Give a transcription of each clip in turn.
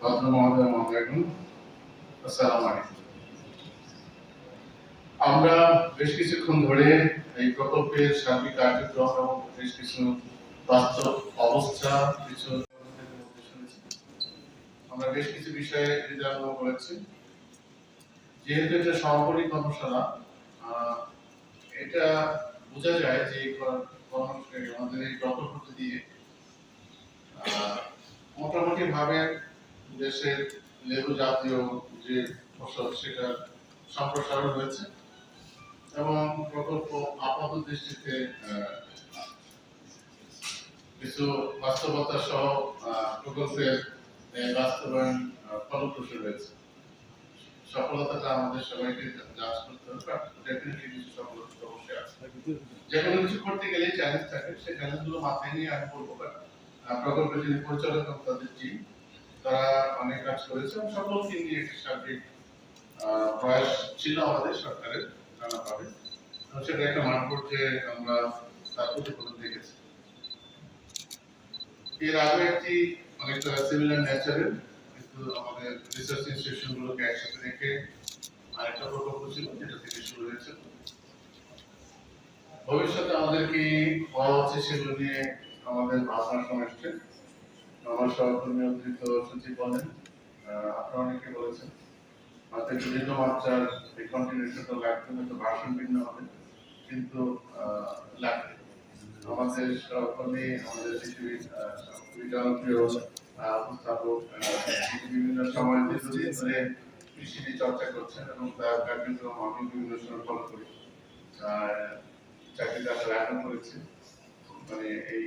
ভদ্র মহোদয় মহোদয়গণ আমরা বেশ কিছুক্ষণ ধরে এই প্রকল্পের সার্বিক কার্যক্রম এবং বেশ কিছু বাস্তব অবস্থা, কিছু আমরা বেশ কিছু বিষয়ে হৃদয়ঙ্গ করেছি যেহেতু এটা সমাপনী কর্মশালা এটা বোঝা যায় যে আমাদের এই প্রকল্পটি দিয়ে মোটামুটি ভাবে দেশের লেবু জাতীয় যে ফসল সেটার সম্প্রসারণ হয়েছে এবং প্রকল্প আপাত দৃষ্টিতে কিছু বাস্তবতা সহ প্রকল্পের বাস্তবায়ন ফলপ্রসূ হয়েছে। সফলতাটা আমাদের সবাইকে যাচ করতে হবে অবশ্যই যে কোনো কিছু করতে গেলে চ্যালেঞ্জ থাকে, সেই চ্যালেঞ্জগুলো মাথায় নিয়ে আমি বলব প্রকল্পের যিনি পরিচালক তাদের টিম তারা অনেক কাজ প্রয়াস ছিল আমাদের সরকারের নানাভাবে। সেটা একটা আমরা তার প্রতিফলন দেখেছি। এর আগে একটি অনেকটা সিমিলার কিন্তু আমাদের রিসার্চ একসাথে রেখে আরেকটা প্রকল্প ছিল, যেটা থেকে শুরু হয়েছে। ভবিষ্যতে আমাদের কি হওয়া উচিত সেগুলো নিয়ে আমাদের ভাবনা আমার সহকর্মী অতিরিক্ত সচিব বলেন। আপনারা অনেকে বলেছেন হয়তো একটু মাত্রার এই কন্টিনিউশনটা লাগবে হয়তো ভাষণ ভিন্ন হবে কিন্তু লাগবে আমাদের সহকর্মী আমাদের পৃথিবীর জনপ্রিয় উপস্থাপক বিভিন্ন সময় দীর্ঘদিন ধরে কৃষি নিয়ে চর্চা করছেন এবং তার কার্যক্রম আমি বিভিন্ন সময় ফলো করি। আহ, চাকরিতে আসার মানে এই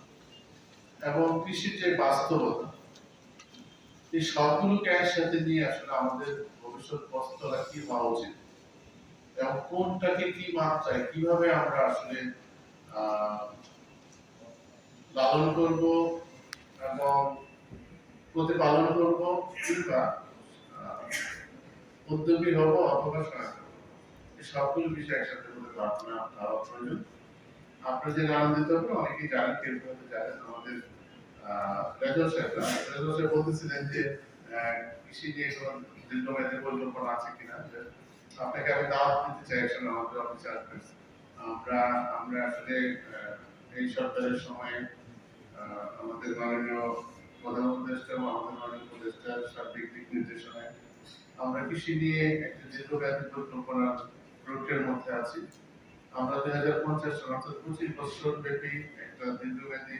এবং কৃষির যে বাস্তবতা, এই সবগুলোকে একসাথে নিয়ে আসলে আমাদের ভবিষ্যৎ বস্তুটা কি হওয়া উচিত? এবং কোনটাকে কি মাত্রায় কীভাবে আমরা আসলে লালন করব এবং প্রতিপালন করব? কিংবা উদ্যোগী হব অথবা সবগুলো বিষয় একসাথে বলে প্রার্থনা দেওয়া প্রয়োজন। আপনারা যে আনন্দিত হবে অনেকেই জানেন কেউ হয়তো জানেন, আমাদের রেজল সাহেব। রেজল সাহেব বলতেছিলেন যে কৃষি নিয়ে কোনো দীর্ঘমেয়াদী পরিকল্পনা আছে কিনা? আপনাকে আমি দাওয়াত দিতে চাই আসলে আমাদের অফিসে আসবেন আমরা আমরা আসলে এই সরকারের সময়ে আমাদের মাননীয় প্রধান উপদেষ্টা এবং আমাদের মাননীয় উপদেষ্টার সার্বিক দিক নির্দেশনায় আমরা কৃষি নিয়ে একটা দীর্ঘমেয়াদী পরিকল্পনা প্রক্রিয়ার মধ্যে আছি। আমরা দুই হাজার পঞ্চাশ সাল, অর্থাৎ পঁচিশ বছর ব্যাপী একটা দীর্ঘমেয়াদী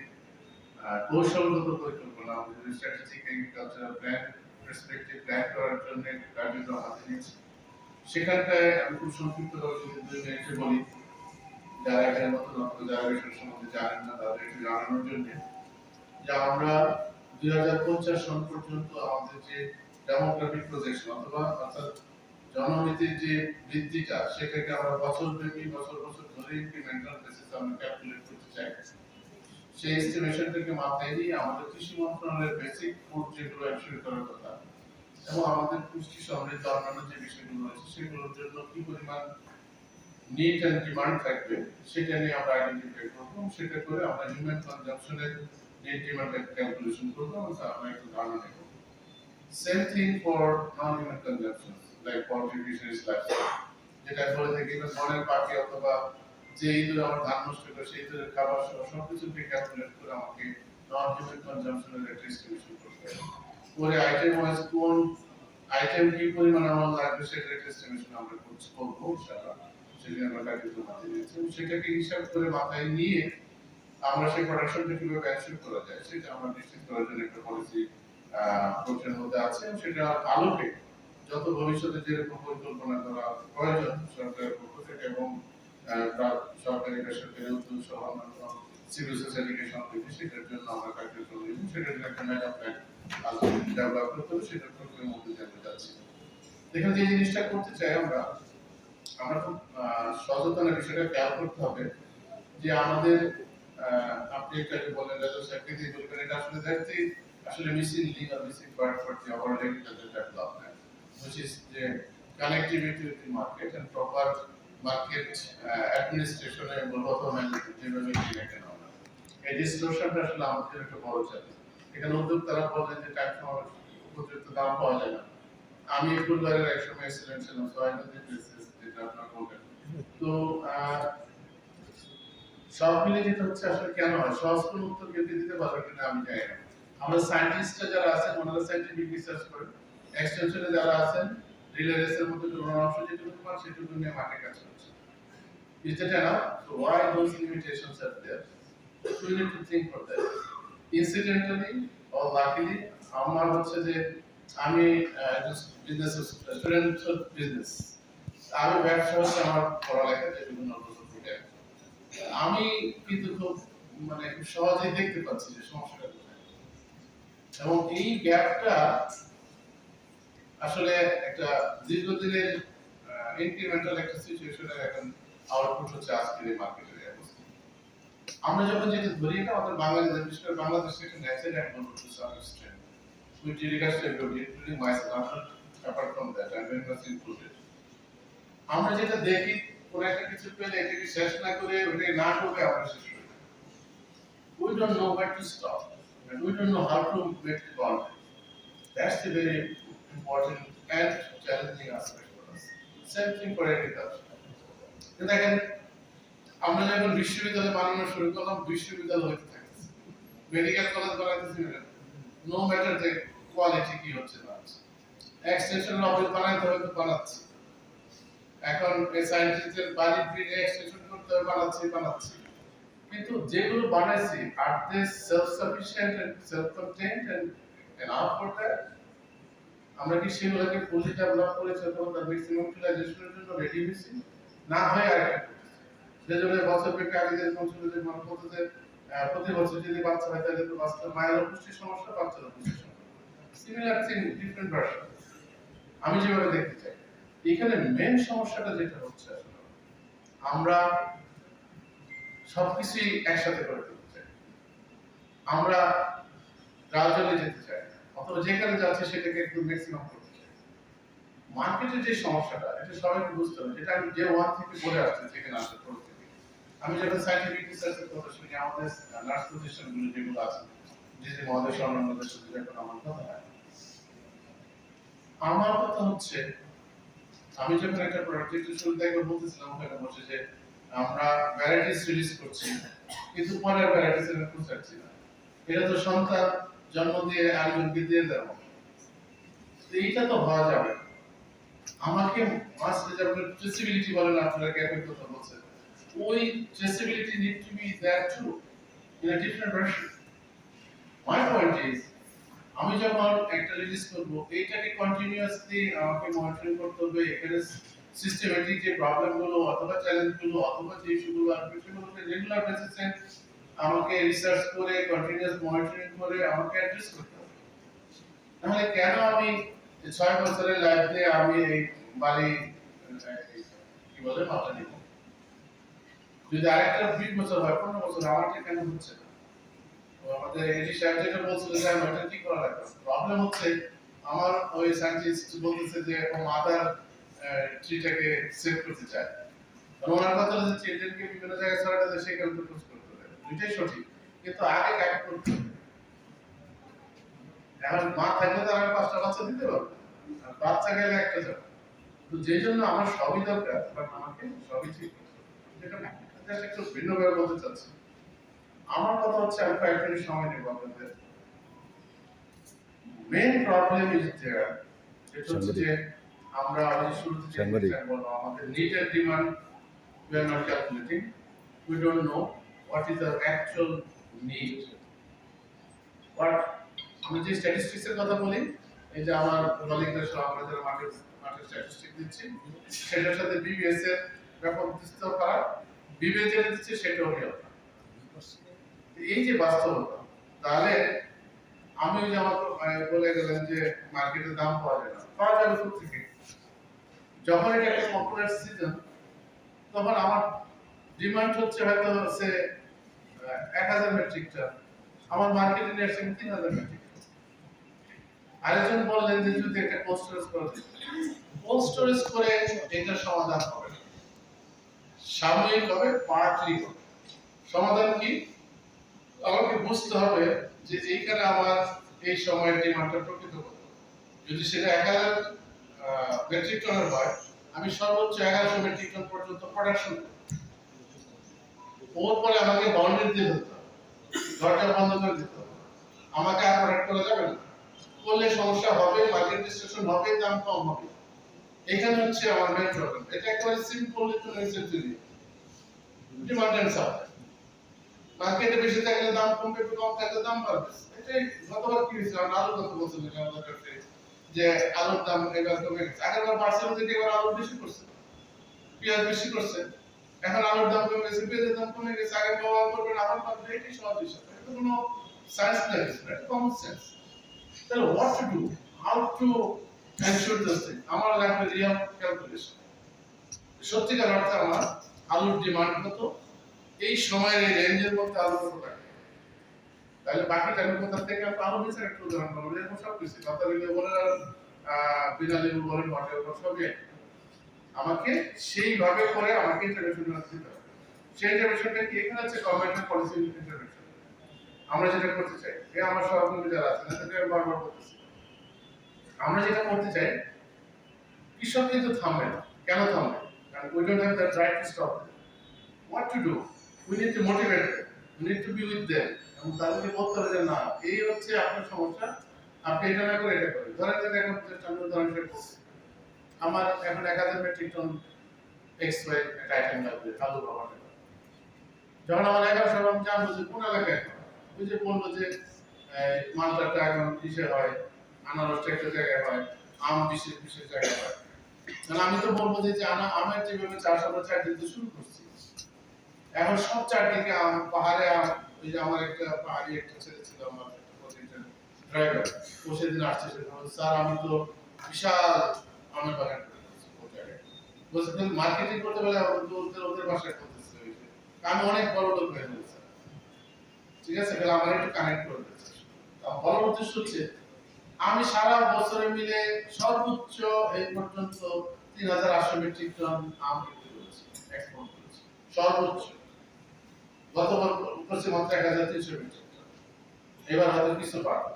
কৌশলগত পরিকল্পনা, আমাদের strategic agricultural plan perspective plan করার জন্য কার্যক্রম হাতে নিয়েছি। সেখানটায় আমি খুব সংক্ষিপ্ত যদি দুই বলি, যারা এখানে নতুন নতুন যারা বিষয় সম্বন্ধে জানেন না, তাদের একটু জানানোর জন্য যে আমরা দুই হাজার পঞ্চাশ সন পর্যন্ত আমাদের যে ডেমোগ্রাফিক প্রজেকশন অথবা অর্থাৎ জনমিতির যে বৃদ্ধিটা সেটাকে আমরা বছর ব্যাপী বছর বছর ধরে ইনক্রিমেন্টাল বেসিসে আমরা ক্যালকুলেট করতে চাই। সেই এস্টিমেশনটাকে মাথায় নিয়ে আমাদের কৃষি মন্ত্রণালয়ের বেসিক ফুড যেগুলো অ্যাকচুয়ালি করার কথা, এবং আমাদের পুষ্টি সমৃদ্ধ অন্যান্য যে বিষয়গুলো রয়েছে, সেগুলোর জন্য কি পরিমাণ নিড অ্যান্ড ডিমান্ড থাকবে, সেটা নিয়ে আমরা আইডেন্টিফাই করব সেটা করে আমরা হিউম্যান কনজাম্পশনের নিড ডিমান্ড ক্যালকুলেশন করব আমরা একটু ধারণা নেব। Same thing for non human consumption like poultry fisheries livestock যেটা বলে থাকি বা বনের পাখি অথবা যে ইঁদুর আমার ধান নষ্ট করে, সেই ইঁদুরের খাবার সহ সবকিছুকে ক্যালকুলেট করে আমাকে নন হিউম্যান কনজাম্পশনের একটা এস্টিমেশন করতে করে আইটেম ওয়াইজ কোন আইটেম কি পরিমাণ আমার লাগবে সেটার একটা এস্টিমেশন আমরা করছি, করব ইনশাআল্লাহ। সেটা আমরা হাতে নিয়েছি এবং সেটাকে হিসাব করে মাথায় নিয়ে আমরা সেই প্রোডাকশনটা কীভাবে অ্যাচিভ করা যায়, সেটা আমরা নিশ্চিত করার জন্য একটা পলিসি প্রক্রিয়ার মধ্যে আছে। সেটা আলোকে যত ভবিষ্যতে যেরকম পরিকল্পনা করা প্রয়োজন সরকারের পক্ষ থেকে এবং সরকারি বেসরকারি উদ্যোগ সহ অন্যান্য সিভিল সোসাইটিকে সম্পৃক্তি সেটার জন্য আমরা কার্যক্রম নিব সেটার জন্য একটা মেগা প্ল্যান ডেভেলপ করতে হবে সেটা প্রোগ্রামের মধ্যে জানতে চাচ্ছি যে জিনিসটা করতে চাই আমরা আমরা খুব সচেতনের বিষয়টা খেয়াল করতে হবে যে আমাদের আপনি একটু বলেন দিয়ে বলবেন, এটা আসলে দেখতে আসলে missing link R missing part for the development which is the connectivity with the market and proper market uh, administration এর মূলত যেভাবে কিনে। এই ডিসটোরশনটা আসলে আমাদের একটা বড় চ্যালেঞ্জ এখানে উদ্যোক্তারা বলেন যে সময় উপযুক্ত দাম পাওয়া যায় না। আমি ফুলবারের এক সময় ছিলাম সো আই নো দি যেটা আপনার বললেন তো সব মিলে যেটা হচ্ছে আসলে কেন হয়? সহজ কোনো উত্তর কেউ দিতে পারবে কিনা আমি জানি না। আমরা সায়েন্টিস্টরা যারা আছেন ওনারা সাইন্টিফিক রিসার্চ করেন। এক্সটেনশনে যারা আছেন রিলে রেসের মধ্যে কোনো অংশ যেটুকু পান সেটুকু নিয়ে মাঠে কাজ করছে Is that enough? So why those limitations are there? So we need to think for that. Incidentally or luckily, আমার হচ্ছে যে আমি বিজনেস স্টুডেন্ট বিজনেস আমি ব্যবসা হচ্ছে আমার পড়ালেখা যে বিভিন্ন থেকে আমি কিন্তু খুব মানে খুব সহজেই দেখতে পাচ্ছি যে সমস্যাটা এবং এই গ্যাপটা আসলে একটা দীর্ঘদিনের ইনক্রিমেন্টাল একটা সিচুয়েশনের এখন আউটপুট হচ্ছে আজকের এই মার্কেটের অবস্থা। আমরা যখন যেটা ধরি এটা আমাদের বাংলাদেশ বিশেষ করে বাংলাদেশে একটা natural and to some extent to everybody, including myself, I'm not apart from that, I'm very much included. আমরা যেটা দেখি কোনো একটা কিছু পেলে এটাকে শেষ না করে ওটাকে না করে আমরা শেষ করি we don't know where to stop and we don't know how to make it work that's the very important and challenging aspect for us. Same thing for agriculture. দেখেন, আমরা যখন বিশ্ববিদ্যালয় বানানো শুরু করলাম, বিশ্ববিদ্যালয় হতে থাকছে মেডিকেল কলেজ বানাইতেছি নো ম্যাটার যে কোয়ালিটি কি হচ্ছে না হচ্ছে এক্সটেনশন অফিস বানাইতে হবে বানাচ্ছি। এখন এই সায়েন্টিস্টদের বাড়ি ফিরে এক্সটেনশন করতে হবে, বানাচ্ছি বানাচ্ছি। কিন্তু যেগুলো বানাইছি আর they self sufficient and self content and for that আমরা কি সেগুলোকে ফুলি ডেভেলপ করেছি অথবা তার ম্যাক্সিমাম ইউটিলাইজেশনের জন্য রেডি হয়েছি? না হয় আর যে জন্য বছর পেটে আগে যে ছিল যে মানে বলতে যে প্রতি বছর যদি বাচ্চা হয় তাহলে তো বাচ্চার মায়ের পুষ্টির সমস্যা, বাচ্চার পুষ্টির সমস্যা। সিমিলার থিং ডিফারেন্ট ভার্সন আমি যেভাবে দেখতে চাই। এখানে মেন সমস্যাটা যেটা হচ্ছে আসলে, আমরা সবকিছুই একসাথে করে ফেলতে চাই। আমরা গ্রাজুয়ালি যেতে চাই। অথবা যেখানে যাচ্ছে সেটাকে একটু ম্যাক্সিমাম করতে চাই মার্কেটের যে সমস্যাটা, এটা সবাইকে বুঝতে হবে, যেটা আমি যে ওয়ান থেকে বলে আসছি, যেখানে আসলে পড়তে আমি যখন সাইন্টিফিক রিসার্চের কথা শুনি, আমাদের নার্স প্রতিষ্ঠানগুলো যেগুলো আছে, যে যে মহাদেশ অন্যান্যদের সাথে যখন আমার কথা হয়। আমার কথা হচ্ছে, আমি যখন একটা প্রজেক্টের শুরুতে একবার বলতেছিলাম ওখানে বসে যে, আমরা ভ্যারাইটিস রিলিজ করছি, কিন্তু পরের ভ্যারাইটিস এর খুঁজছি না। এটা তো সন্তান জন্ম দিয়ে আরেকজনকে দিয়ে। তো এইটা তো হওয়া যাবে। আমাকে মাস যেমন ট্রেসিবিলিটি বলেন আপনারা গ্যাপের কথা বলছেন? ওই traceability need to be there too in a different version my point is আমি যখন একটা রিলিজ করব, এইটাকে কন্টিনিউয়াসলি আমাকে মনিটরিং করতে হবে, এখানে সিস্টেমেটিক যে প্রবলেমগুলো, অথবা চ্যালেঞ্জগুলো, অথবা যে ইস্যুগুলো আসবে সেগুলোকে রেগুলার বেসিসে আমাকে রিসার্চ করে কন্টিনিউয়াস মনিটরিং করে, আমাকে অ্যাড্রেস করতে হবে। তাহলে কেন আমি ছয় বছরের লাইফ আমি এই বাড়ি কি বলে মাথা নিব? যদি আরেকটা বিশ বছর হয়, পনেরো বছর আমারটা কেন হচ্ছে না। আমাদের এটি সাহেব বলছিল যে আমি ওটা কি করা লাগবে? প্রবলেম হচ্ছে, আমার ওই সায়েন্টিস্ট বলতেছে যে মাদার ট্রিটাকে সেভ করতে চায়। ওনার কথা হচ্ছে চিলড্রেনকে বিভিন্ন জায়গায় সেখানে করতে হবে দুইটাই সঠিক কিন্তু আগে কাকে করতে এখন মা থাকলে তো আমি পাঁচটা বাচ্চা দিতে পারব। বাচ্চা গেলে একটা যাবে তো যেই জন্য আমার সবই দরকার বাট আমাকে সবই ঠিক যেটা একটু ভিন্নভাবে বলতে চাচ্ছি। আমার কথা হচ্ছে আমি কয়েক মিনিট সময় নেব আপনাদের। মেন প্রবলেম ইজ দেয়ার এটা হচ্ছে যে আমরা ওই যে শুরু থেকে Somebody. যেটা বললাম, আমাদের and demand we are not calculating we don't know what is our actual need? What আমি যে স্ট্যাটিস্টিক্স এর কথা বলি এই যে আমার কলিগদের সহ আমরা যারা মাঠে স্ট্যাটিস্টিক দিচ্ছি সেটার সাথে বিবিএস এর ব্যাপক বিস্তর করা বিবিএস যেটা দিচ্ছে সেটাও নিয়ে এই যে বাস্তবতা তাহলে আমি যে আমার আহ, বলে গেলেন যে মার্কেটে দাম পাওয়া যায় না পাওয়া যাবে থেকে। যখন এটা একটা পপুলার সিজন তখন আমার ডিমান্ড হচ্ছে হয়তো হচ্ছে এক হাজার মেট্রিক টন আমার মার্কেটে নিয়ে আসছেন তিন হাজার মেট্রিক আরেকজন বললেন যে, যদি একটা কোল্ড স্টোরেজ করে কোল্ড স্টোরেজ করে এটার সমাধান হবে। সাময়িক হবে পার্টলি হবে। সমাধান কি? আমাকে বুঝতে হবে যে এইখানে আমার এই সময়ের ডিমান্ডটা প্রকৃত কত যদি সেটা এক হাজার মেট্রিক টনের হয়, আমি সর্বোচ্চ এগারোশো মেট্রিক টন পর্যন্ত প্রোডাকশন ওর পরে আমাকে বাউন্ডারি দিয়ে দিতে হবে। দরজা বন্ধ করে দিতে হবে। আমাকে আর প্রোডাক্ট করা যাবে না। করলে সমস্যা হবে মার্কেট ডিস্ট্রাকশন হবে দাম কম হবে। এখানে হচ্ছে আমার মেন প্রবলেম এটা একেবারে সিম্পল ইকোনমিক্সের থিওরি ডিমান্ড এন্ড সাপ্লাই মার্কেটে বেশি থাকলে দাম কমবে, একটু কম থাকলে দাম বাড়বে। এটাই গতবার কি হয়েছিল? আমরা আলু কত বলছিলেন আমাদের কাছে যে আলুর দাম এবার কমে গেছে। আগেরবার বাড়ছিল থেকে এবার আলু বেশি করছে। পেঁয়াজ বেশি করছে। এখন আলুর দাম কমে গেছে, পেঁয়াজের দাম কমে গেছে আগে ব্যবহার করবেন আবার পাবেন এটাই সহজ হিসাব এটা কোনো সায়েন্স না কিছু এটা কমন সেন্স তাহলে what to do how to ensure this thing আমার লাগবে রিয়াল ক্যালকুলেশন সত্যিকার অর্থে আমার আলুর ডিমান্ড কত? এই সময়ের এই রেঞ্জের মধ্যে আলু কত লাগে? তাহলে বাকি টাকা কোথা থেকে আলু বেচার একটু উদাহরণ করব? এরকম সব কিছু কথা বলে বিনা লেবু বলেন হোটেল সবই। আমাকে সেইভাবে করে আমাকে ইন্টারভেনশন দিতে হবে। সেই ইন্টারভেনশনটা কি? এখানে হচ্ছে গভর্নমেন্টের পলিসি ইন্টারভেনশন আমরা যেটা করতে চাই, এ আমার সহকর্মী যারা আছেন, তাদেরকে আমি বারবার বলতেছি। আমরা যেটা করতে চাই, কৃষক কিন্তু থামবে না। কেন থামবে? কারণ we don't have that right to stop what to do we need to motivate we need to be with them এবং তাদেরকে বলতে হবে যে না, এই হচ্ছে আপনার সমস্যা। আপনি এটা না করে এটা করেন। ধরেন যে এখন হিসেবে বলছি। আমার এখন এক হাজার মেট্রিক টন এক্স ওয়াই একটা আইটেম লাগবে আলু বাবাটা যখন আমার এগারোশো আমি জানব যে কোন এলাকায়। ওই যে বলব যে এই, এখন কিসে হয়? আনারসটা একটা জায়গায় হয় আম বিশেষ বিশেষ জায়গায় হয়। তাহলে আমি তো বলব যে আনা আমের যেভাবে চাষ আমরা চার দিতে শুরু করছি। এখন সব চারদিকে আম পাহাড়ে আম ওই যে আমার একটা পাহাড়ি একটা ছেলে ছিল আমার ড্রাইভার ও সেদিন আসছে স্যার আমি তো বিশাল আমের বাগান করে ফেলেছি ওই জায়গায়।" বলছে, তুমি মার্কেটিং করতে পারলে ওদের ওদের বাসায় করতেছে। আমি অনেক বড় লোক হয়ে গেছি ঠিক আছে, তাহলে আমার একটু কানেক্ট করে দিচ্ছে বলার উদ্দেশ্য হচ্ছে, আমি সারা বছরে মিলে সর্বোচ্চ এই পর্যন্ত তিন হাজার আটশো মেট্রিক টন আম বিক্রি করেছি, export করেছি। সর্বোচ্চ গত করছে মাত্র এক হাজার তিনশো মেট্রিক টন এবার হয়তো কিছু বাড়বে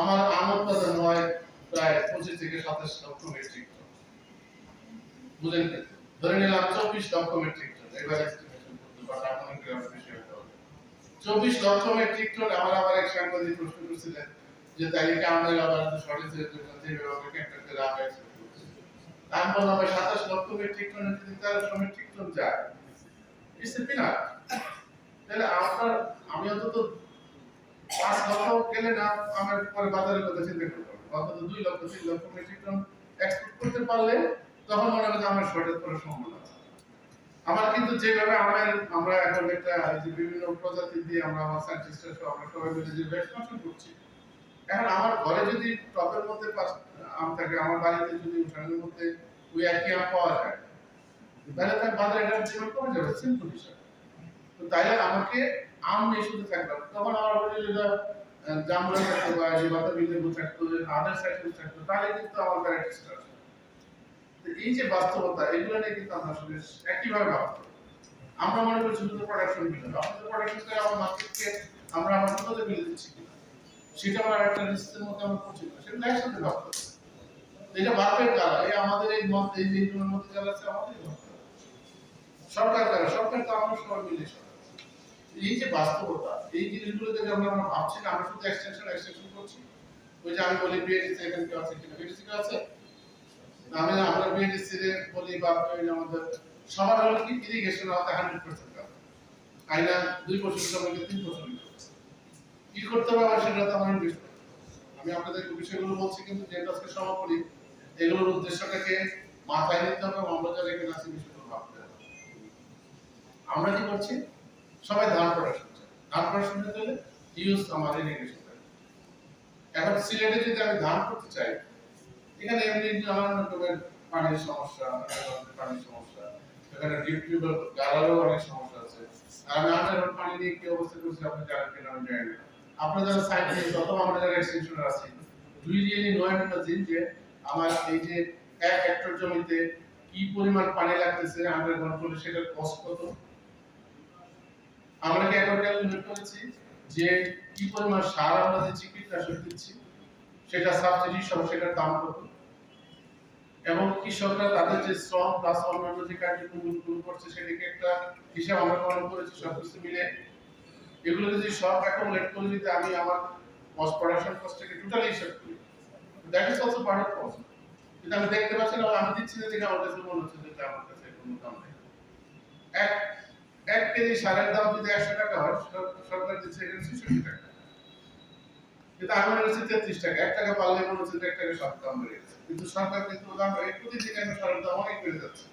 আমার আম উৎপাদন হয় প্রায় পঁচিশ থেকে সাতাশ লক্ষ মেট্রিক টন বুঝলেন কি? ধরে নিলাম চব্বিশ লক্ষ মেট্রিক টন এবার চব্বিশ লক্ষ মেট্রিক টন আমার আবার এক সাংবাদিক প্রশ্ন করছিলেন যে তালিকা আমাদের আবার শর্টেজের জন্য যেভাবে কেন্দ্রকে রাখা আমি বললাম সাতাশ লক্ষ মেট্রিক টন যদি তেরোশো মেট্রিক টন যায়। ইটস পিনাট তাহলে আপনার, আমি অন্তত পাঁচ লক্ষ গেলে না, আমার পরে বাজারের কথা চিন্তা করতে হবে। অন্তত দুই লক্ষ, তিন লক্ষ মেট্রিক টন এক্সপোর্ট করতে পারলে তখন মনে হয় আমার শর্টেজ করার সম্ভাবনা আছে আমার কিন্তু যেভাবে আমার আমরা এখন একটা যে বিভিন্ন প্রজাতি দিয়ে আমরা আমার সায়েন্টিস্টরা সহ আমরা সবাই মিলে যে ভ্যাকসিনেশন করছি, এখন আমার ঘরে যদি টবের মধ্যে আম থাকে, আমার বাড়িতে যদি উঠানের মধ্যে ওই একই আম পাওয়া যায়, তাহলে তার বাজারে এটার ডিমান্ড কমে যাবে সিম্পল হিসাব। তো তাইলে আমাকে আম নিয়ে শুধু থাকলাম তখন আমার বলি যেটা জামুরা থাকতো বা বাতাবি লেবু থাকতো আদার সাইড থাকতো তাহলে কিন্তু আমার ভ্যারাইটিস আছে তো এই যে বাস্তবতা, এগুলো নিয়ে কিন্তু আমরা আসলে একইভাবে হবে। আমরা মনে করি শুধু প্রোডাকশন বিল আমাদের প্রোডাকশন করে আমার মার্কেটকে আমরা আমার মতো বিল দিচ্ছি সেটা আমার একটা লিস্টের মধ্যে আমরা সেটা একসাথে ভাবতে হবে। এটা ভাবতে কারা এই আমাদের এই মত এই জিনিসগুলোর মধ্যে যারা আছে, আমাদের সরকার কারা সরকার তো আমরা সবাই মিলে সরকার এই যে বাস্তবতা, এই জিনিসগুলো যদি আমরা ভাবছি না শুধু এক্সটেনশন এক্সটেনশন করছি। ওই যে আমি বলি আছে আমি আমরা বলি বা আমাদের সবার হলো কি? ইরিগেশন আমাদের হান্ড্রেড পার্সেন্ট আইনা দুই বছর তিন বছর কি করতে হবে সেটা তো আমি আপনাদের বিষয়গুলো বলছি, কিন্তু যেটা আজকে সমাপনী এগুলোর উদ্দেশ্যটাকে মাথায় নিতে হবে আমরা যারা এখানে আছি, বিষয়গুলো ভাবতে হবে। আমরা কি করছি? সবাই ধান প্রোডাকশন চাই ধান প্রোডাকশন হলে ইউজ আমার ইরিগেশন এখন সিলেটে যদি আমি ধান করতে চাই, এখানে এমনি নানান রকমের পানির সমস্যা পানির সমস্যা, এখানে ডিপ টিউবের গালারও অনেক সমস্যা আছে। আমি আন্ডার পানি নিয়ে কি অবস্থা করছি আপনি জানেন কিনা আমি জানি না। আপনারা যারা সাইট নিয়ে অথবা আমরা যারা এক্সটেনশনে আছি, দুই রিয়েলি নয় দিন যে আমার এই যে এক হেক্টর জমিতে কি পরিমাণ পানি লাগতেছে আন্ডারগ্রাউন্ড করলে সেটার কষ্ট কত? আমরা কি একবার ক্যালকুলেট করেছি যে কি পরিমাণ সার আমরা দিচ্ছি কীটনাশক দিচ্ছি, সেটা সাবসিডি সহ সেটার দাম কত? এবং কৃষকরা তাদের যে শ্রম প্লাস অন্যান্য যে কার্যক্রমগুলো করছে, সেটাকে একটা হিসাব আমরা গ্রহণ করেছি সব কিছু মিলে। এগুলো যদি সব অ্যাকোমোডেট করে, যদি আমি আমার কস্ট প্রোডাকশন কস্টটাকে টোটালি হিসাব করি that is also part of cost কিন্তু আমি দেখতে পাচ্ছি না, আমি দিচ্ছি দেখে আমার কাছে মনে হচ্ছে যে আমার কাছে কোনো দাম নেই। এক এক কেজি সারের দাম যদি একশো টাকা হয় সরকার দিচ্ছে এখানে ছেষট্টি টাকা। কিন্তু আমি মনে হচ্ছে তেত্রিশ টাকা, এক টাকা পারলে মনে হচ্ছে এক টাকা সব দাম বেড়ে গেছে। কিন্তু সরকার কিন্তু দাম প্রতিদিন এখন সারের দাম অনেক বেড়ে যাচ্ছে।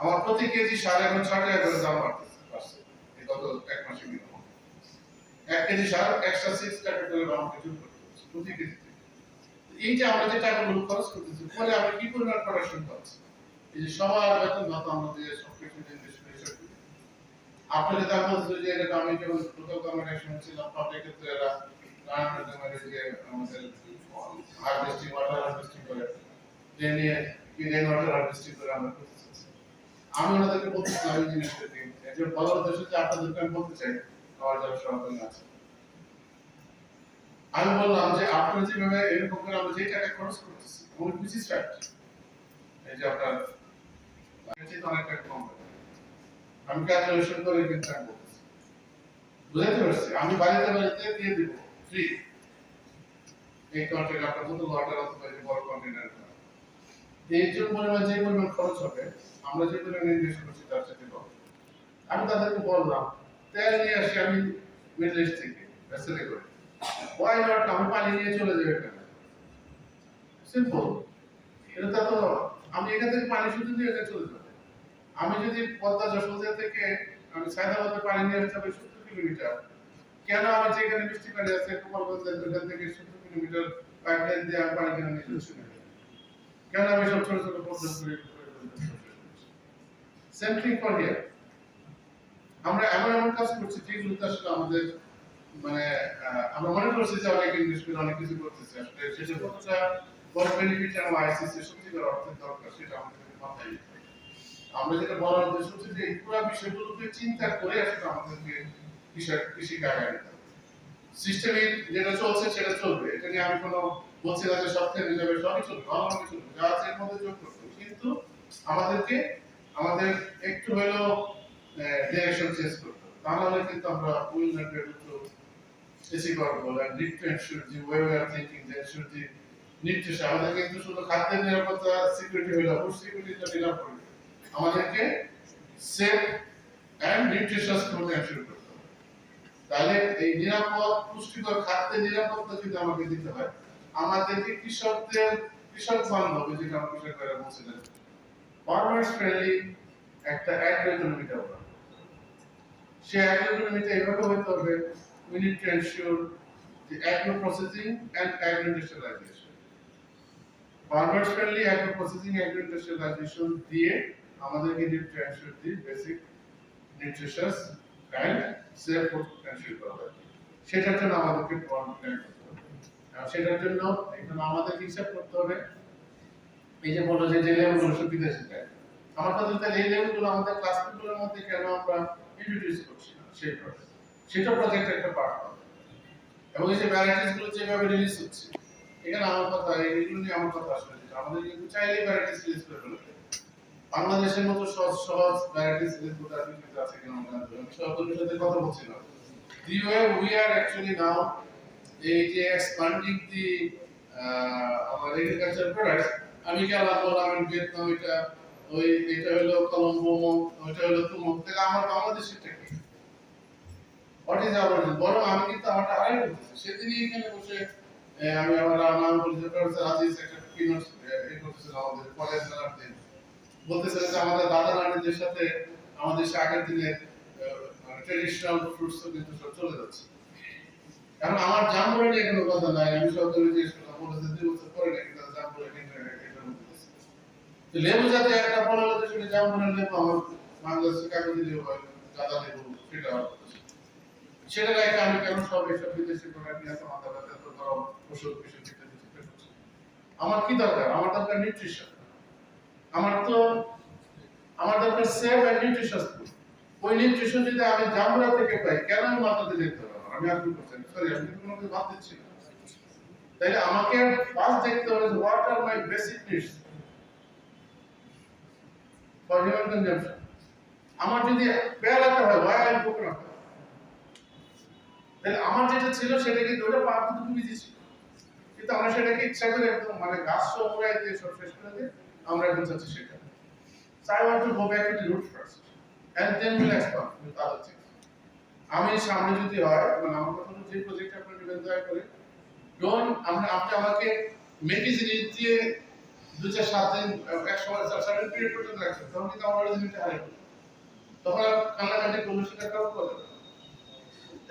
আমার প্রতি কেজি সার এখন ছয় টাকা করে দাম বাড়তেছে। এই গত এক মাসে minimum। এক কেজি সার এক্সট্রা সিক্স টাকা করে আমাকে যোগ প্রতি কেজিতে এই যে আমরা যে টাকাগুলো খরচ করতেছি, ফলে আমরা কি পরিমাণ প্রোডাকশন পাচ্ছি? এই যে সবার বেতন ভাতা আমরা দিয়ে সব কিছু নির্দেশ করে হিসাব করি। আপনি যদি আমি বলছি যে এটা আমি যখন লোকাল গভর্নমেন্ট শুনছিলাম পাবলিক ক্ষেত্রে এরা নানান রকমের যে আমাদের হারভেস্টিং ওয়াটার হারভেস্টিং করে। যে নিয়ে রেন ওয়াটার হারভেস্টিং করে আমরা করতেছি। আমি ওনাদেরকে বলতেছিলাম এই জিনিসটা দিয়ে একজন উদ্দেশ্য যে আপনাদেরকে আমি বলতে চাই, আমার যারা সহকর্মী আছে। আমি বললাম যে আপনারা যেভাবে এরকম করে আমরা যে টাকা খরচ করতেছি which is fact এই যে আপনার এর চেয়ে তো অনেক কম। আমি ক্যালকুলেশন করে আমি বলতেছি বুঝাতে পারছি? আমি বাড়িতে বাড়িতে দিয়ে দিব। ফ্রি এই কন্টেনার আপনার বোতল ওয়াটার অথবা বড় কন্টেনার এই যে পরিমাণ যে পরিমাণ খরচ হবে, আমরা যে পরিমাণ ইনভেস্ট করছি, তার সাথে কম আমি তাদেরকে বললাম, তেল নিয়ে আসি আমি মিডল ইস্ট থেকে ভেসেলে করে। ওয়াই নট আমি পানি নিয়ে চলে যাবে কেন সিম্পল এটা তো আমি এখান থেকে পানি শুধু নিয়ে চলে যাব। আমি যদি পদ্মা যশোদা থেকে, আমি সায়দাবাদে পানি নিয়ে আসতে হবে সত্তর কিলোমিটার। কেন আমি যেখানে বৃষ্টি পানি আছে, গোপালগঞ্জের ওখান থেকে সত্তর কিলোমিটার পাইপলাইন দিয়ে আমি পানি কেন নিয়ে কেন আমি সব ছোট ছোট প্রবলেম করে আমরা এমন এমন কাজ করছি আসলে আমাদের মানে আমরা মনে করছি যে অনেক অনেক কিছু করতেছে। আসলে সেটা কতটা বড় বেনিফিট এবং আইসিসি সত্যিকার অর্থের দরকার, সেটা আমাদের মাথায়। আমরা যেটা বলার উদ্দেশ্য হচ্ছে যে পুরো বিষয়গুলোকে চিন্তা করে আসলে আমাদেরকে কৃষি সিস্টেমে যেটা চলছে সেটা চলবে। এটা নিয়ে আমি কোনো বলছি না যে যাবে সবই চলবে চলবে যা আছে এর মধ্যে যোগ করতে কিন্তু আমাদেরকে, আমাদের একটু হলেও ডিরেকশন চেঞ্জ করতে হবে। তা কিন্তু আমরা will not be able to achieve goal and need to ensure the way we are thinking that ensure the নির্দেশে আমাদের কিন্তু শুধু খাদ্যের নিরাপত্তা সিকিউরিটি নিরাপদ করবে আমাদেরকে safe and nutritious food ensure করতে হবে তাহলে এই নিরাপদ, পুষ্টিকর খাদ্যের নিরাপত্তা যদি আমাকে দিতে হয়, আমাদেরকে কৃষকদের, কৃষক বান্ধব যেটা আমার কৃষকরা বলছিলেন ফার্মার্স ফ্রেন্ডলি একটা অ্যাগ্রো ইকোনমি ডেভেলপ সে অ্যাগ্রো এভাবে হইতে হবে, we need to ensure the agro processing and agro industrialization. Farmers friendly agro processing দিয়ে আমাদেরকে to ensure the basic nutritious and safe food ensure করা হয়। সেটার জন্য আমাদেরকে plan করতে হবে। আর সেটার জন্য এখন আমাদের হিসাব করতে হবে। এই যে বলল যে যে লেভেলগুলো সব বিদেশে যায়। আমার কাছে তাহলে এই লেভেলগুলো আমাদের ক্লাস ক্লাসগুলোর মধ্যে কেন আমরা ইন্ট্রোডিউস করছি না? সেই প্রসেস সেটা প্রজেক্টের একটা পার্ট এবং এই যে ভ্যারাইটিসগুলো যেভাবে রিলিজ হচ্ছে, এখানে আমার কথা, এগুলো নিয়ে আমার কথা আসলে আমাদের কিন্তু চাইলেই ভ্যারাইটিস রিলিজ করে ফেলতে। বাংলাদেশের মতো সহজ সহজ ভ্যারাইটিস রিলিজ করতে আর কিছু আছে কিনা আমরা সাথে কথা বলছি না। The way we are actually now এই যে দি আমার এগ্রিকালচার প্রোডাক্টস আমি বললাম আমি ভিয়েতনাম এটা ওই, এটা হলো কলম্বো ওইটা হলো আমার বাংলাদেশের কি? হোয়াট ইজ আওয়ার আমি কিন্তু আমারটা করতেছি সেদিনই এখানে বসে আমি আমার পরিচয় প্রফেসর আজিজ একটা আমাদের কলেজ দিন বলতেছিলেন যে আমাদের দাদা নানিদের সাথে আমাদের আগের দিনের ট্রেডিশনাল ফ্রুটস কিন্তু সব চলে যাচ্ছে। কারণ আমার জাম বলে নিয়ে কোনো কথা নাই, আমি সরকারি যে কথা বলেছে, দুই বছর পরে নাকি তার জাম বলে নিয়ে লেবু যাতে একটা ফল হলে সেটা জাম বলে লেবু, আমার বাংলাদেশে কাগজে লেবু হয়, গাঁদা লেবু, সেটা। সেটা রেখে আমি কেন সব এসব বিদেশি প্রোডাক্ট নিয়ে আসা মাথা ব্যথা তো ধরো ওষুধ বিষয় আমার কি দরকার? আমার দরকার নিউট্রিশন আমার তো, আমার দরকার নিউট্রিশাস ফুড ওই নিউট্রিশন যদি আমি জামরা থেকে পাই, কেন আমি মাথাতে যেতে আমার? আমি আর কি সরি আমি কোনো কিছু বাদ দিচ্ছি না। তাইলে আমাকে ফার্স্ট দেখতে হবে what are my basic needs for human consumption আমার যদি পেয়ারাতে হয় ওয়াই আই বুক না তাহলে আমার যেটা ছিল, সেটা কিন্তু ওটা পাপ কিন্তু খুবই ইজি কিন্তু আমরা সেটাকে ইচ্ছা করে একদম মানে গাছ সমুরাই দিয়ে সব শেষ করে দিয়ে আমরা এখন চাচ্ছি সেটা So I want to go back to the root first, and then we'll expand with other. আমি সামনে যদি হয় মানে আমার কথা যে প্রজেক্ট আপনি নেবেন দয়া করে ডোন আপনি আপনি আমাকে মেকি জিনিস দিয়ে দু চার সাত দিন, এক সময় সার্টেন পিরিয়ড পর্যন্ত রাখছেন, তখন কিন্তু আমার জিনিসটা হারিয়ে। তখন আর কান্নাকাটি করলে সেটা কারও করে না।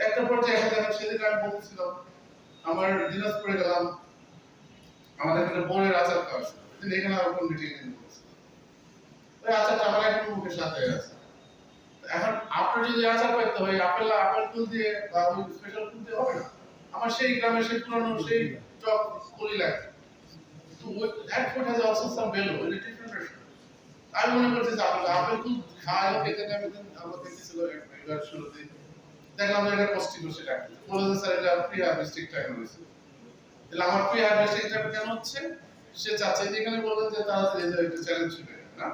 একটা পর্যায়ে এখন দেখেন সেদিন আমি বলতেছিলাম, আমার দিনাজপুরে গেলাম, আমাদের এখানে বোনের আচার। কিন্তু এখানে আর কোন মিটিং নেই। ওই আচারটা আমার একটু মুখের সাথে আছে। এখন আপনার যদি আচার পাইতে হয় আপেল আপেল ফুল দিয়ে বা ওই স্পেশাল ফুল দিয়ে হবে না? আমার সেই গ্রামে সেই পুরানো, সেই টক কলি লাগে। তো ওই that food has also some value in different আমি মনে করছি যে আপেল আপেল ফুল খাওয়া নেবে দিন আমরা দেখতেছিল এবার শুরুতে দেখলাম এটা পুষ্টিকর সেটা বলে স্যার, এটা প্রি হারভেস্টিং টাইম হয়েছে। তাহলে আমার প্রি হারভেস্টিং টাইম কেন হচ্ছে? সে চাচ্ছে যে এখানে বলেন যে তারা একটা চ্যালেঞ্জ ছিল না?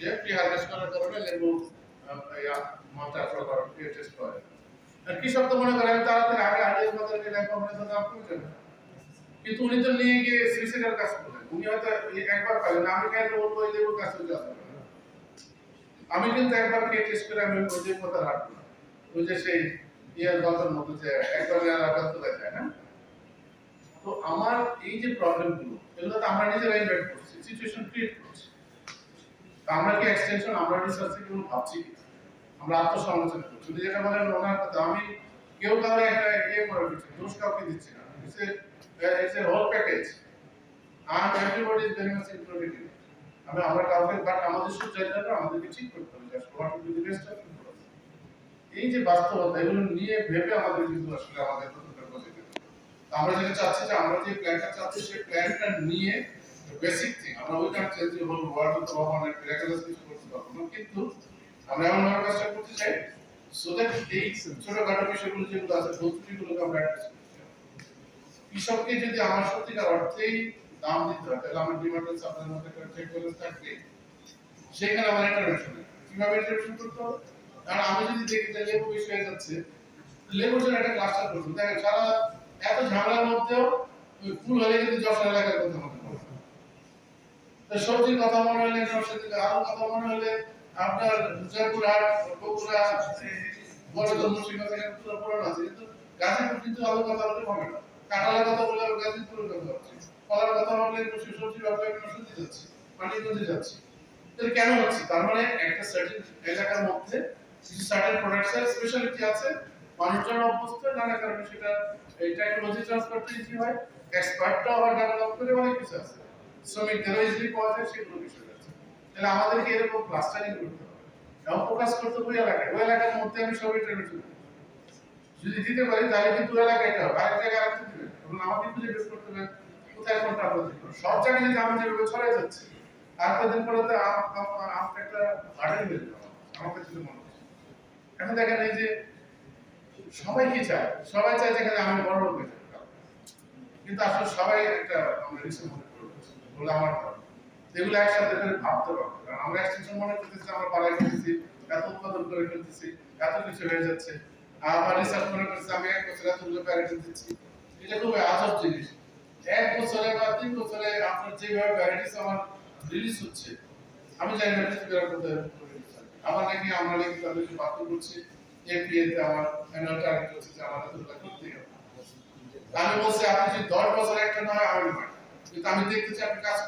যে প্রি হারভেস্ট করার কারণে লেবু মাত্রা প্রকার প্রিয় টেস্ট করে আর কৃষক তো মনে করে, আমি তাড়াতাড়ি আগে আগে বাজারে গেলে কোম্পানি তো দাম কমে যাবে কিন্তু উনি তো নিয়ে গিয়ে সিসিটার কাজ করলেন উনি হয়তো একবার পাইলেন, আমি কেন বলব এই লেবুর যাতে হবে না। আমি কিন্তু একবার খেয়ে টেস্ট করে আমি ওই যে কথা রাখব। ওই যে সেই ইয়ার গল্পের মতো যে একবার আবার তোলা যায়, না? তো আমার এই যে প্রবলেমগুলো আমরা করছি সিচুয়েশন ক্রিয়েট করছি। আমরা কি এক্সটেনশন আমরা কেউ ভাবছি আমরা আত্মসমালোচনা করছি। যদি যেটা বলেন ওনার কথা, আমি কেউ একটা ইয়ে করে দোষ কাউকে না। It's a whole package is very much included in আমি আমরা কাউকে বাট আমাদের শুধু জায়গাটা আমাদেরকে ঠিক করতে হবে just what will be the best এই যে বাস্তবতা, এগুলো নিয়ে ভেবে আমাদের কিন্তু আসলে আমাদের আমরা যেটা চাচ্ছি যে আমরা যে প্ল্যানটা চাচ্ছি, সেই প্ল্যানটা নিয়ে বেসিক থিং আমরা ওই কাজ যে হল ওয়ার্ড অথবা অনেক মিরাকেলাস কিছু করতে পারব না, কিন্তু আমরা এমন ভাবে কাজটা করতে চাই সো দ্যাট এই ছোটখাটো বিষয়গুলো যেগুলো আছে ভুলত্রুটিগুলোকে আমরা অ্যাড্রেস করতে কৃষককে যদি আমার সত্যিকার অর্থেই দাম দিতে হয়, তাহলে আমার ডিমান্ড আপনার মধ্যে একটা চেক ব্যালেন্স থাকবে, সেখানে আমার ইন্টারভেনশন কীভাবে ইন্টারভেনশন করতে হবে? কারণ আমি যদি দেখি যে লেবু বেশি হয়ে যাচ্ছে লেবুর জন্য একটা ক্লাস্টার করব দেখেন সারা এত ঝামেলার মধ্যেও ফুল হলে কিন্তু যশোর এলাকার কথা মনে পড়ে সবজির কথা মনে হলে নরসিংদী আলুর কথা মনে হলে আপনার জয়পুরহাট বগুড়া কেন হচ্ছে? তার মানে একটা মধ্যে আছে, মানুষজন অভ্যস্ত, নানা কারণে সেটা এই টেকনোলজি ট্রান্সফার ইজি হয় এক্সপার্টটা আবার ডেভেলপ করে অনেক কিছু আছে। শ্রমিকদেরও ইজিলি পাওয়া যায় সেগুলো বিষয় আছে। তাহলে আমাদেরকে এরকম ক্লাস্টারিং করতে হবে। এবং ফোকাস করতে হবে এলাকায়। ওই এলাকার মধ্যে আমি সব ইন্টারভিউ যদি দিতে পারি, তাহলে কিন্তু এলাকায় এটা হবে। আরেক জায়গায় আরেকটা দিবে এবং আমাকে খুঁজে বের করতে হবে, কোথায় কোনটা করব সব জায়গায় যদি আমি যেভাবে ছড়াই যাচ্ছে, আর কদিন পরে তো একটা গার্ডেন হয়ে যাবে। আমার কাছে মনে হচ্ছে এখন দেখেন এই যে সবাই কি চায়? সবাই চায় আমি বড় লোক কিন্তু আসলে সবাই একটা আমরা মনে আমার। এগুলো একসাথে করে ভাবতে পারব। কারণ আমরা এক্সটেনশন মনে করতেছি, আমরা এত উৎপাদন করে ফেলতেছি এত কিছু হয়ে যাচ্ছে। আবার রিসার্চ মনে আমি এক দিচ্ছি এটা খুব আজব জিনিস। এক বছরে বা তিন বছরে আপনার যেভাবে ভ্যারাইটিস আমার রিলিজ হচ্ছে, আমি জানি না কোথায় আমার নাকি আমরা নাকি তাদেরকে বাধ্য করছি। আমি বলছি, আপনি দশ বছর একটা কিন্তু আমি দেখতেছি আপনি কাজ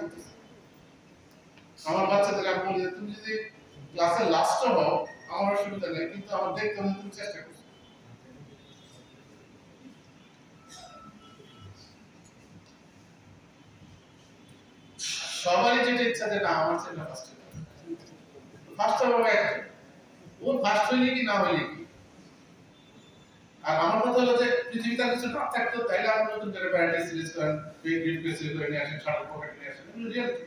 আমার বাচ্চাদের আমি বলি, তুমি যদি ক্লাসের লাস্ট হও, আমার অসুবিধা নেই, কিন্তু আমার দেখতে হবে তুমি চেষ্টা করছ সবারই যেটা ইচ্ছা যেটা আমার ফার্স্ট ফার্স্ট হবে ও ফার্স্ট হইলে কি না হইলে কি? আর আমার কথা হলো যে পৃথিবীতে কিছু না থাকতো তাইলে আপনি নতুন করে প্যারাডাইস সিরিজ করেন গ্রিড পেসিল করে নিয়ে আসেন শাটল পকেট নিয়ে আসেন, এগুলো রিয়ালিটি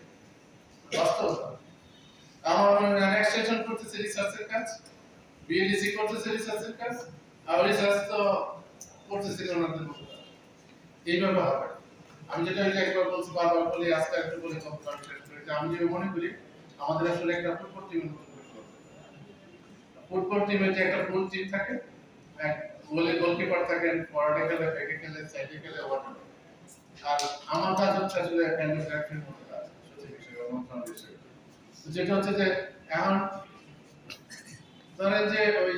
বাস্তবতা আমার মনে হয় এক্সটেনশন করতেছে রিসার্চের কাজ বিএডিসি করতেছে রিসার্চের কাজ, আর রিসার্চ তো করতেছে ওনাদের এইভাবে হবে। আমি যেটা একবার বলছি, বারবার বলি, আজকে একটু বলে শেষ করি আমি যে মনে করি, আমাদের আসলে একটা ফুটবল করতে হবে। ফুটবল টিমের যে একটা ফুল টিম থাকে গোলে গোলকিপার থাকেন ফরওয়ার্ডে খেলে ব্যাকে খেলে সাইডে খেলে ওয়াটার আর আমার কাজ হচ্ছে আসলে অনুসরণ বিষয় তো যেটা হচ্ছে যে এখন ধরেন যে ওই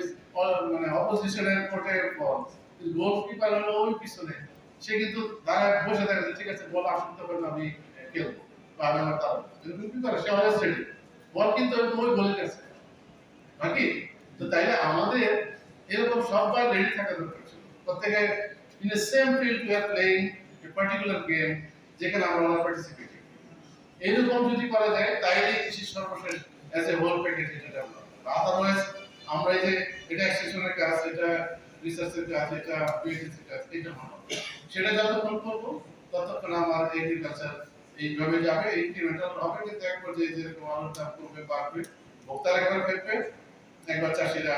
মানে অপোজিশনের কোর্টে বল গোলকিপার হলো ওই পিছনে সে কিন্তু দাঁড়ায় বসে থাকে যে, ঠিক আছে বল আসতে না আমি খেলব বা আমি আমার তার করে সে অলওয়েজ রেডি বল কিন্তু ওই গোলের কাছে। নাকি? তো তাইলে আমাদের এরকম সববার রেডি থাকা দরকার ছিল। প্রত্যেকে in a same field we are playing a particular game যেখানে আমরা পার্টিসিপেটিং এরকম যদি করা যায়, তাইলে কৃষি সর্বশেষ অ্যাজ এ হোল প্যাকেজ এটা ডেভেলপ আদারওয়াইজ আমরা এই যে এটা এক্সটেনশনের কাজ এটা রিসার্চের কাজ এটা পিএইচডি কাজ এটা হবে। সেটা যতক্ষণ করব, ততক্ষণ আমার এগ্রিকালচার এইভাবে যাবে ইনক্রিমেন্টাল হবে। কিন্তু এক পর্যায়ে যেরকম আলুর দাম কমবে, বাড়বে, ভোক্তারা একবার ফেলবে একবার চাষিরা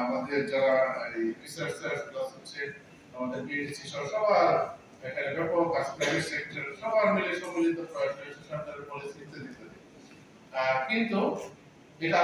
আমাদের যারা রিসার্চার প্লাস হচ্ছে আমাদের বিএসসি সহ সবার এখানে ব্যাপক কাজ প্রাইভেট সেক্টর সবার মিলে সম্মিলিত প্রয়াস সরকারের পলিসি ইত্যাদি কিন্তু এটা